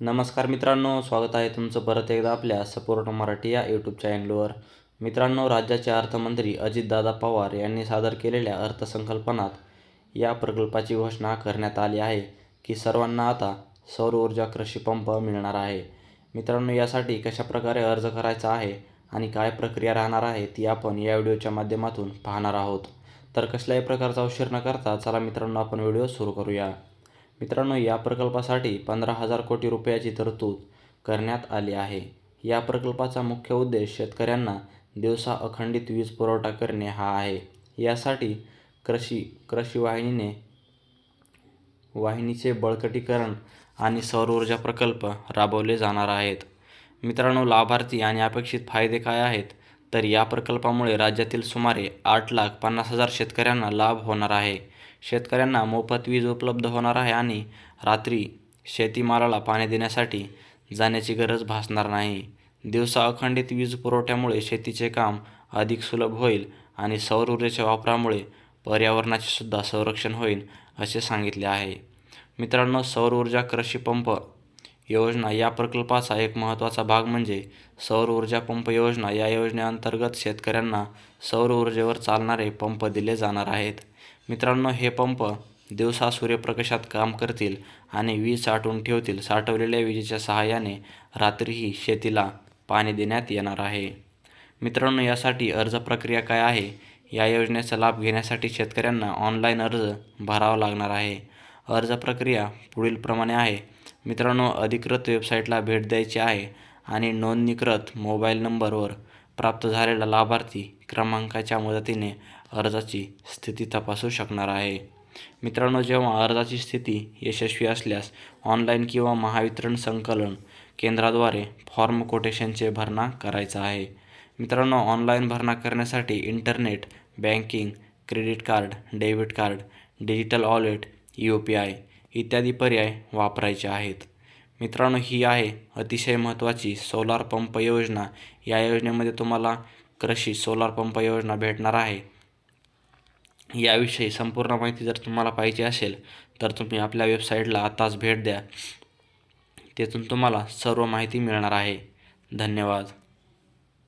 नमस्कार मित्रांनो स्वागत आहे तुमचं परत एकदा आपल्या सपोर्ट मराठी या यूट्यूब चॅनलवर मित्रांनो राज्याचे अर्थमंत्री अजितदादा पवार यांनी सादर केलेल्या अर्थसंकल्पनात या प्रकल्पाची घोषणा करण्यात आली आहे की सर्वांना आता सौर ऊर्जा कृषी पंप मिळणार आहे. मित्रांनो यासाठी कशाप्रकारे अर्ज करायचा आहे आणि काय प्रक्रिया राहणार आहे ती आपण या व्हिडिओच्या माध्यमातून पाहणार आहोत. तर कसल्याही प्रकारचा उशीर न करता चला मित्रांनो आपण व्हिडिओ सुरू करूया. मित्रांनो या प्रकल्पासाठी पंधरा हजार कोटी रुपयाची तरतूद करण्यात आली आहे. या प्रकल्पाचा मुख्य उद्देश शेतकऱ्यांना दिवसा अखंडित वीज पुरवठा करणे हा आहे. यासाठी कृषी कृषी वाहिनीने वाहिनीचे बळकटीकरण आणि सौर ऊर्जा प्रकल्प राबवले जाणार आहेत. मित्रांनो लाभार्थी आणि अपेक्षित फायदे काय आहेत? तर या प्रकल्पामुळे राज्यातील सुमारे आठ लाख पन्नास हजार शेतकऱ्यांना लाभ होणार आहे. शेतकऱ्यांना मोफत वीज उपलब्ध होणार आहे आणि रात्री शेतीमालाला पाणी देण्यासाठी जाण्याची गरज भासणार नाही. दिवसा अखंडित वीज पुरवठ्यामुळे शेतीचे काम अधिक सुलभ होईल आणि सौर ऊर्जेच्या वापरामुळे पर्यावरणाचे सुद्धा संरक्षण होईल असे सांगितले आहे. मित्रांनो सौर ऊर्जा कृषी पंप योजना या प्रकल्पाचा एक महत्त्वाचा भाग म्हणजे सौर ऊर्जा पंप योजना या योजनेअंतर्गत शेतकऱ्यांना सौर ऊर्जेवर चालणारे पंप दिले जाणार आहेत. मित्रांनो हे पंप दिवसा सूर्यप्रकाशात काम करतील आणि वीज साठवून ठेवतील. साठवलेल्या विजेच्या सहाय्याने रात्रीही शेतीला पाणी देण्यात येणार आहे. मित्रांनो यासाठी अर्ज प्रक्रिया काय आहे? या योजनेचा लाभ घेण्यासाठी शेतकऱ्यांना ऑनलाईन अर्ज भरावा लागणार आहे. अर्ज प्रक्रिया पुढीलप्रमाणे आहे. मित्रांनो अधिकृत वेबसाईटला भेट द्यायची आहे आणि नोंदणीकृत मोबाईल नंबरवर प्राप्त झालेला लाभार्थी क्रमांकाच्या मदतीने अर्जाची स्थिती तपासू शकणार आहे. मित्रांनो जेव्हा अर्जाची स्थिती यशस्वी असल्यास ऑनलाईन किंवा महावितरण संकलन केंद्राद्वारे फॉर्म कोटेशनचे भरणा करायचा आहे. मित्रांनो ऑनलाईन भरणा करण्यासाठी internet banking credit card debit card digital wallet U P I इत्यादी पर्याय वापरायचे आहेत. मित्रांनो ही आहे अतिशय महत्त्वाची सोलार पंप योजना. या योजनेमध्ये तुम्हाला कृषी सोलार पंप योजना भेटणार आहे. याविषयी संपूर्ण माहिती जर तुम्हाला पाहिजे असेल तर तुम्ही आपल्या वेबसाईटला आताच भेट द्या. तेथून तुम्हाला सर्व माहिती मिळणार आहे. धन्यवाद.